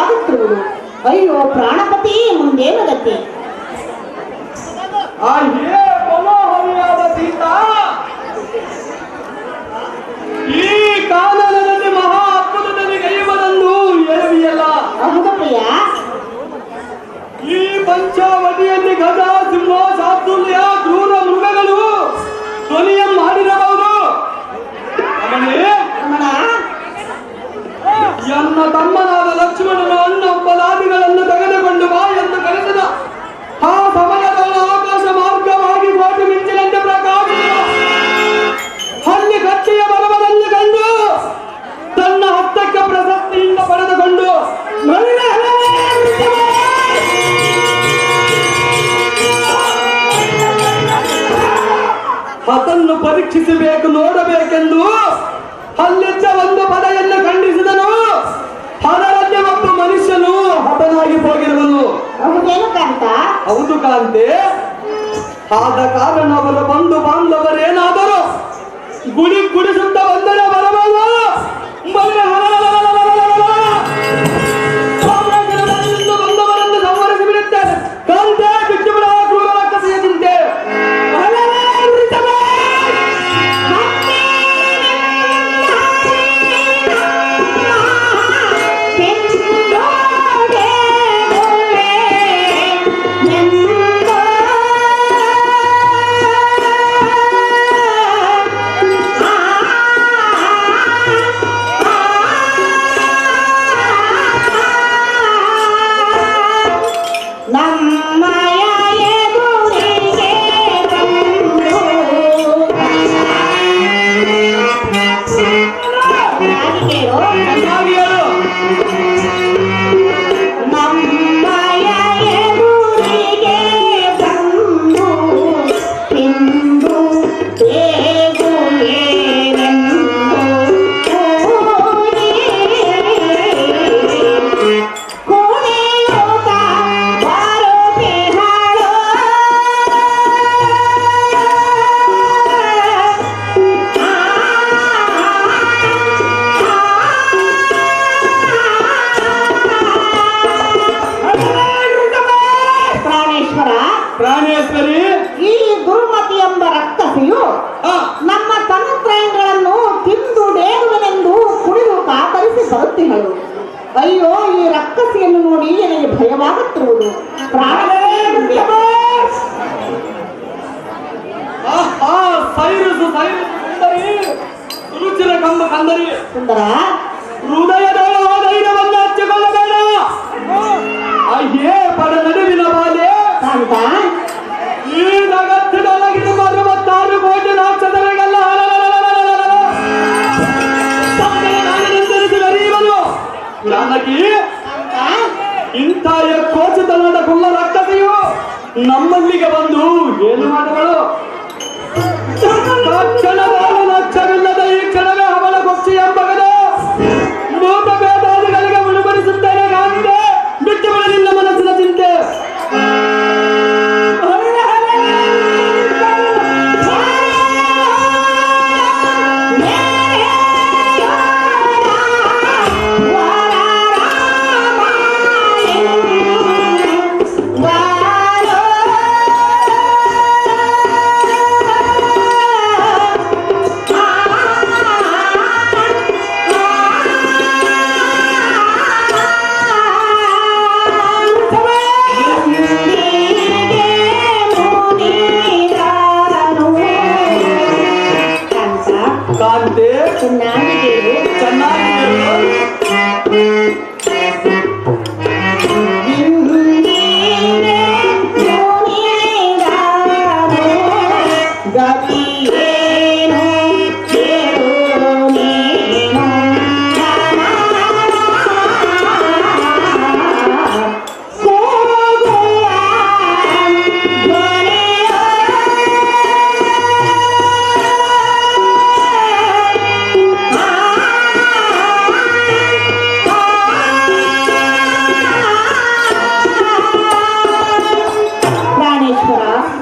ಭಯವಾಗುತ್ತಿರುವುದು ಅಯ್ಯೋ ಪ್ರಾಣಪತಿ ಮುಂದೇನು ಗತಿ ಆ ಹೇ ಈ ಕಾನನದಲ್ಲಿ ಮಹಾ ಅದ್ಭುತದಲ್ಲಿ ಕೈಯುವುದನ್ನು ಹೇಳುವಿಯಲ್ಲ ಹೌದು ಪ್ರಿಯ. ಈ ಪಂಚಾವಟಿಯಲ್ಲಿ ಗಜ ಸಿಂಹ ಸಾತುಲ್ಯ ಕ್ರೂರ ಮೃಗಗಳು ಧ್ವನಿಯ ಮಾಡಿರಬಹುದು ಎನ್ನ ತಮ್ಮನಾದ ಲಕ್ಷ್ಮಣನ ಅನ್ನ ಬಲಾದಿಗಳನ್ನು ತೆಗೆದುಕೊಂಡು ಬಾ ಎಂದು ಕರೆಸಿದ. ಆ ಸಮಯದಲ್ಲಿ ಆಕಾಶ ಮಾರ್ಗವಾಗಿ ಕೋಟಿ ಮಿಂಚಿನಂತೆ ಪ್ರಕಾಶ ಅಲ್ಲಿ ಕಚ್ಚೆಯ ಬಲವದಲ್ಲಿ ಕಂಡು, ತನ್ನ ಹತ್ತಕ್ಕೆ ಪ್ರಶಸ್ತಿಯಿಂದ ಪಡೆದುಕೊಂಡು ಅದನ್ನು ಪರೀಕ್ಷಿಸಬೇಕು, ನೋಡಬೇಕೆಂದು, ಅಲ್ಲಿದ್ದ ಒಂದು ಪದವನ್ನು ಹೌದು ಕಾಂತೆ ಆದ ಕಾರಣ ಅವರ ಬಂಧು ಬಾಂಧವರೇನಾದರೂ ಗುಡಿ ಗುಡಿಸುತ್ತ ಬಂದರೆ ಬರಬಹುದು ಕಾತರಿಸಿ ಬರುತ್ತಿಹಳು ಅಯ್ಯೋ ಈ ರಕ್ಕಸಿಯನ್ನು ನೋಡಿ ನನಗೆ ಭಯವಾಗುತ್ತಿರುವುದು ಪ್ರಾಣವೇ ಮುಂದೆ. ಆ, ಆ, ಸೈರಸು ಸೈರಸು ಸುಂದರಿ ರುಚಿರ ಕಂಬ ಕಂದರಿ ಸುಂದರ ಹೃದಯದೊಳ ಧೈರ್ಯವನ್ನು ನಮ್ಮಲ್ಲಿಗೆ ಬಂದು ಏನು ಮಾಡಗಳು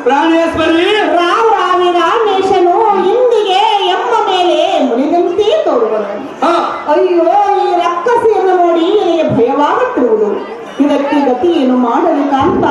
ಪ್ರಾಣೇಶ್ವರ. ಪ್ರಾಣೇಶ್ವರಿ ರಾವ್ ರಾವಿ ರಾಮೇಶನು ಇಂದಿಗೆ ಎಮ್ಮ ಮೇಲೆ ಮುನಿದಂತೆ ತೋರುವನು. ಅಯ್ಯೋ ಈ ರಕ್ಕಸಿಯನ್ನು ನೋಡಿ ನನಗೆ ಭಯವಾಗುತ್ತಿರುವುದು. ಇದಕ್ಕೆ ಗತಿ ಏನು ಮಾಡಲು ಕಾಂತ